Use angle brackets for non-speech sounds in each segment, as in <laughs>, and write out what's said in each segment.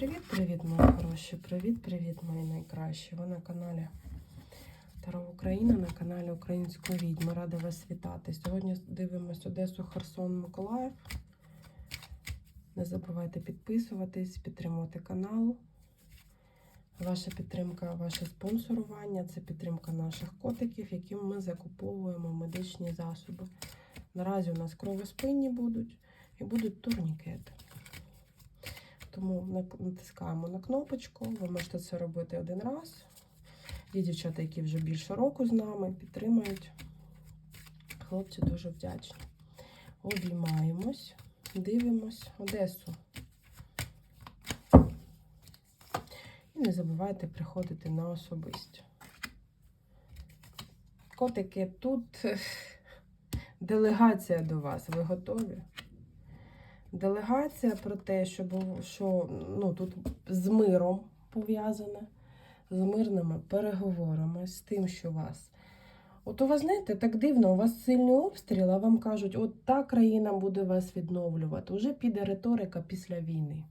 Привіт-привіт, мої хороші! Привіт-привіт, мої найкращі! Ви на каналі Таро Україна, на каналі Української відьми. Рада вас вітати. Сьогодні дивимось Одесу, Херсон, Миколаїв. Не забувайте підписуватись, підтримувати канал. Ваша підтримка, ваше спонсорування це підтримка наших котиків, яким ми закуповуємо медичні засоби. Наразі у нас кровоспинні будуть і будуть турнікети. Тому натискаємо на кнопочку. Ви можете це робити один раз. Є дівчата, які вже більше року з нами підтримують. Хлопці дуже вдячні. Обіймаємось, дивимось Одесу. І не забувайте приходити на особисті. Котики, тут <laughs> делегація до вас. Ви готові? Делегація про те, що, що ну, тут з миром пов'язане, з мирними переговорами, з тим, що вас. От у вас, знаєте, так дивно, у вас сильний обстріл, а вам кажуть, от та країна буде вас відновлювати. Уже піде риторика після війни.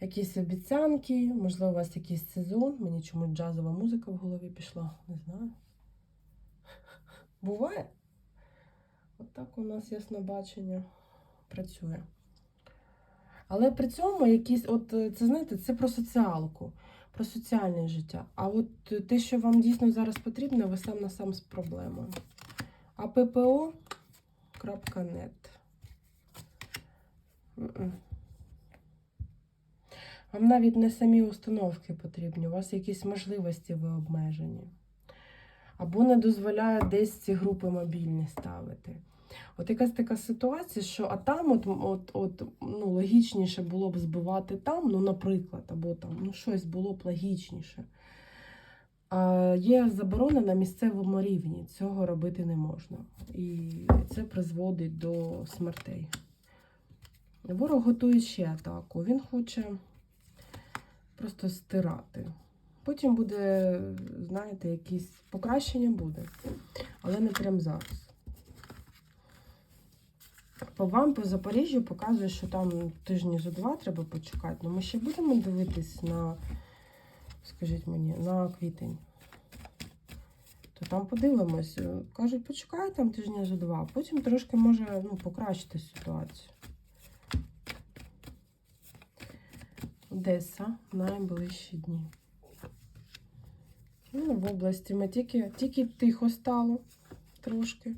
Якісь обіцянки, можливо, у вас якийсь сезон. Мені чомусь джазова музика в голові пішла, не знаю. <laughs> Буває? Так у нас яснобачення працює. Але при цьому якісь, от е, це знаєте, це про соціалку, про соціальне життя. А от те, що вам дійсно зараз потрібно, ви сам на сам з проблемою. appo.net Вам навіть не самі установки потрібні, у вас якісь можливості ви обмежені. Або не дозволяє десь ці групи мобільні ставити. От якась така ситуація, що а там от, от, от, ну, логічніше було б збивати там, ну, наприклад, або там ну, щось було б логічніше. А є заборона на місцевому рівні. Цього робити не можна. І це призводить до смертей. Ворог готує ще атаку. Він хоче просто стирати. Потім буде, знаєте, якісь покращення буде, але не прямо зараз. По вам, по Запоріжжю, показує, що там тижні зо два треба почекати. Ну ми ще будемо дивитись на, скажіть мені, на квітень. То там подивимось. Кажуть, почекай там тижні зо два. Потім трошки може ну, покращити ситуацію. Одеса найближчі дні. Ну, в області ми тільки, тільки тихо стало трошки.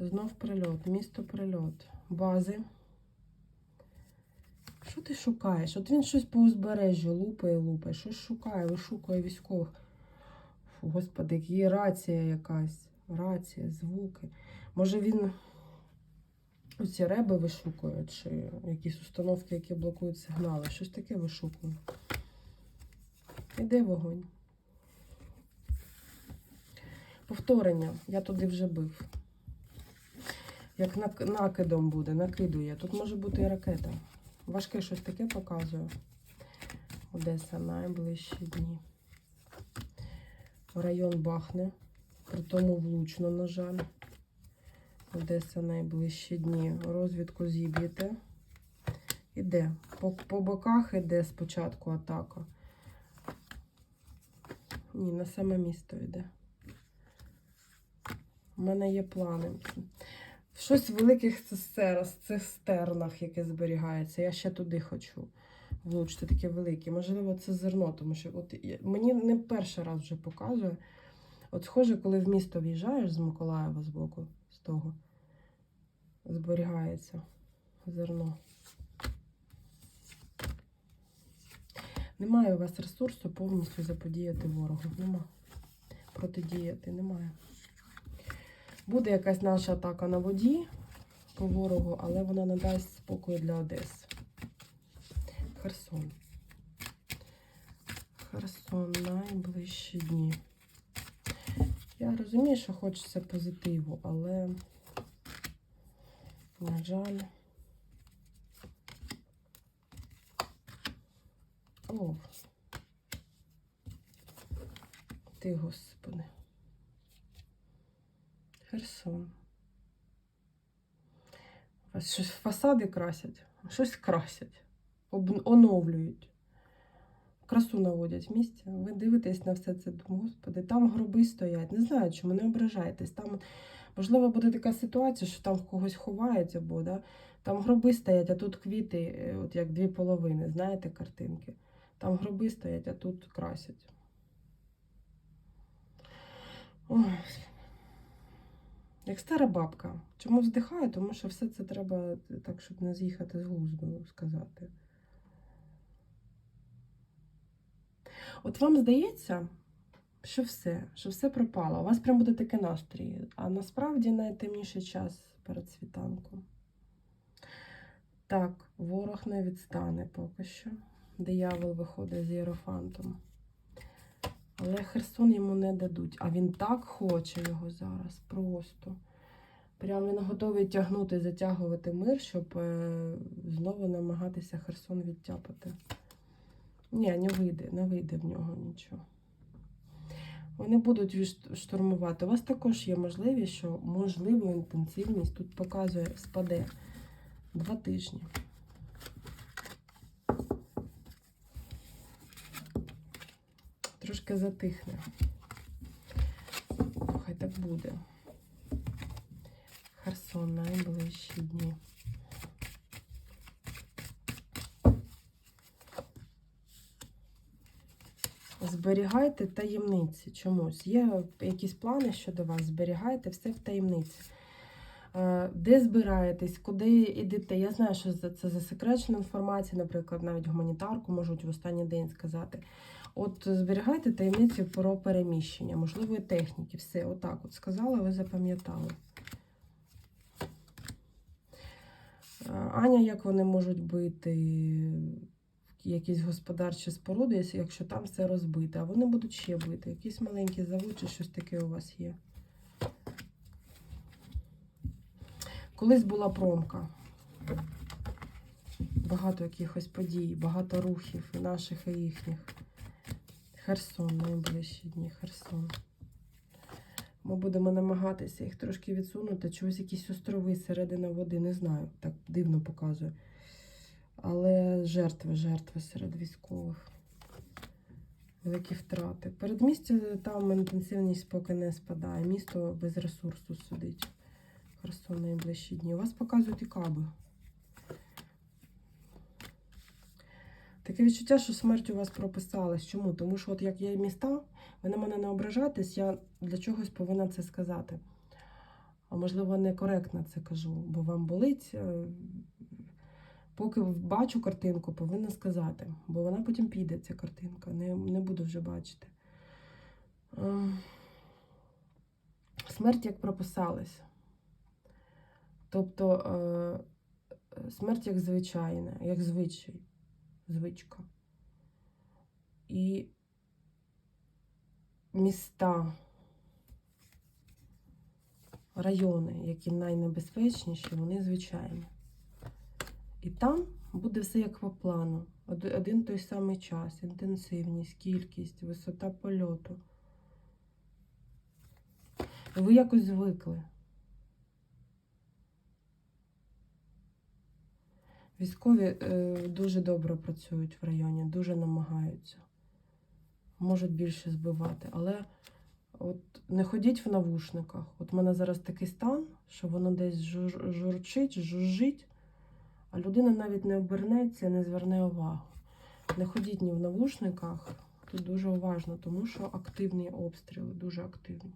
Знов прильот, місто прильот, бази. Що ти шукаєш? От він щось по узбережжю лупає, лупає, щось шукає, вишукує військових. Фу, господи, є рація якась. Рація, звуки. Може він оці реби вишукує, чи якісь установки, які блокують сигнали. Щось таке вишукує. Іде вогонь. Повторення. Я туди вже бив. Як накидом буде, накидує. Тут може бути і ракета. Важке щось таке показує. Одеса найближчі дні. Район бахне, при тому влучно, на жаль. Одеса найближчі дні. Розвідку зіб'єте. Іде. По, по боках іде спочатку атака. Ні, на саме місто йде. У мене є плани. Щось в великих цистерах, цистернах, яке зберігається. Я ще туди хочу влучити, таке велике. Можливо, це зерно, тому що от мені не перший раз вже показує. От схоже, коли в місто в'їжджаєш з Миколаєва з боку, з того, зберігається зерно. Немає у вас ресурсу повністю заподіяти ворогу. Нема. Протидіяти немає. Буде якась наша атака на воді по ворогу, але вона не дасть спокою для Одеси. Херсон. Херсон найближчі дні. Я розумію, що хочеться позитиву, але, на жаль. О. Ти, Господи. Херсон. Щось фасади красять, щось красять, оновлюють. Красу наводять в місті. Ви дивитесь на все це, господи, там гроби стоять. Не знаю, чому не ображайтесь. Там, можливо, буде така ситуація, що там когось ховають або, да? там гроби стоять, а тут квіти, е, от як дві половини, знаєте, картинки. Там гроби стоять, а тут красять. Ой. Як стара бабка. Чому вздихаю? Тому що все це треба так, щоб не з'їхати з глузду сказати. От вам здається, що все, що все пропало. У вас прям буде такий настрій. А насправді найтемніший час перед світанком. Так, ворог не відстане поки що. Диявол виходить з Єрофантом. Але Херсон йому не дадуть. А він так хоче його зараз. Просто. Прям він готовий тягнути, затягувати мир, щоб е, знову намагатися Херсон відтяпати. Ні, не вийде, не вийде в нього нічого. Вони будуть штурмувати. У вас також є можливість, що можливо інтенсивність тут показує спаде два тижні. Трошки затихне. Хай так буде. Херсон найближчі дні. Зберігайте таємниці чомусь. Є якісь плани щодо вас, зберігайте все в таємниці. Е, Де збираєтесь, куди йдете? Я знаю, що це засекречена інформація, наприклад, навіть гуманітарку можуть в останній день сказати. От зберігайте таємниці про переміщення, можливо, техніки. Все, отак от сказала, ви запам'ятали. Аня, як вони можуть бити якісь господарчі споруди, якщо- там все розбите, а вони будуть ще бити. Якийсь маленький завод щось таке у вас є. Колись була промка. Багато якихось подій, багато рухів наших, і їхніх. Херсон, найближчі дні, Херсон. Ми будемо намагатися їх трошки відсунути. Чогось якісь острови середина води, не знаю, так дивно показує. Але жертви, жертви серед військових. Великі втрати. Передмістя там інтенсивність поки не спадає. Місто без ресурсу сидить. Херсон найближчі дні. У вас показують і каби. Таке відчуття, що смерть у вас прописалась. Чому? Тому що, от як є міста, ви на мене не ображаєтесь, я для чогось повинна це сказати. А можливо, некоректно це кажу, бо вам болить. е, Поки бачу картинку, повинна сказати, бо вона потім піде, ця картинка. Не, не буду вже бачити. Ем, Смерть як прописалась. Тобто е, смерть як звичайна, як звичай, звичка. І міста, райони, які найнебезпечніші, вони звичайні. І там буде все як по плану. Один той самий час, інтенсивність, кількість, висота польоту. Ви якось звикли. Військові е, дуже добре працюють в районі, дуже намагаються. Можуть більше збивати, але от не ходіть в навушниках. От в мене зараз такий стан, що воно десь жур, журчить, жужжить, а людина навіть не обернеться, не зверне увагу. Не ходіть ні в навушниках. Тут дуже уважно, тому що активні обстріли, дуже активні.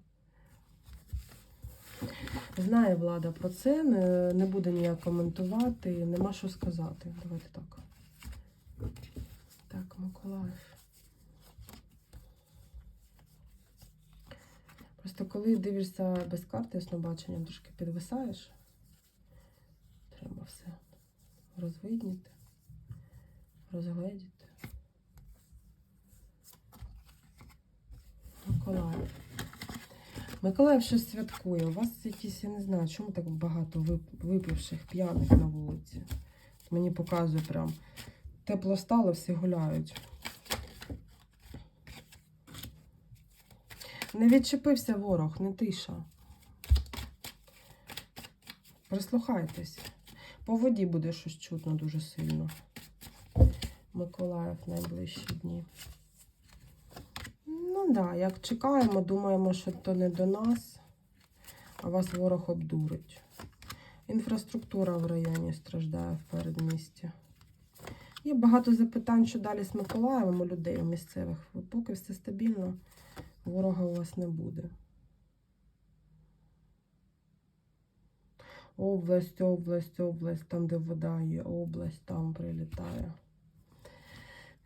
Знає влада про це, не, не буде ніяк коментувати, нема що сказати. Давайте так. Так, Миколаїв. Просто коли дивишся без карти яснобачення, трошки підвисаєш. Треба все розвидніти, розгледіти. Миколаїв. Миколаїв щось святкує. У вас якісь, я не знаю, чому так багато випивших п'яних на вулиці. Мені показує прям тепло стало, всі гуляють. Не відчепився ворог, не тиша. Прислухайтесь. По воді буде щось чутно дуже сильно. Миколаїв найближчі дні. Ну так, да, як чекаємо, думаємо, що то не до нас, а вас ворог обдурить. Інфраструктура в районі страждає в передмісті. Є багато запитань, що далі з Миколаєвом у людей у місцевих. Поки все стабільно, ворога у вас не буде. Область, область, область, там, де вода є, область, там прилітає.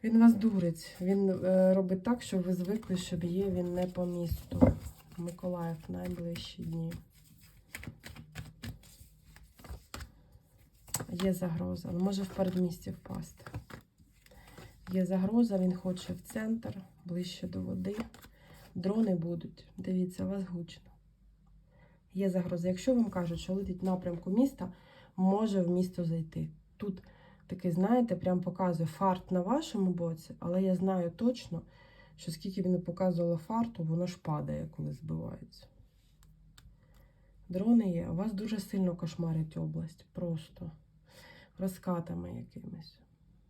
Він вас дурить. Він е, робить так, щоб ви звикли, щоб є він не по місту. Миколаїв найближчі дні. Є загроза. Ну, Може в передмісті впасти. Є загроза, він хоче в центр, ближче до води. Дрони будуть. Дивіться, у вас гучно. Є загроза. Якщо вам кажуть, що летить в напрямку міста, може в місто зайти. Тут такий, знаєте, прям показує фарт на вашому боці, але я знаю точно, що скільки він не показувало фарту, воно ж падає, коли збивається. Дрони є. Вас дуже сильно кошмарять область. Просто розкатами якимись.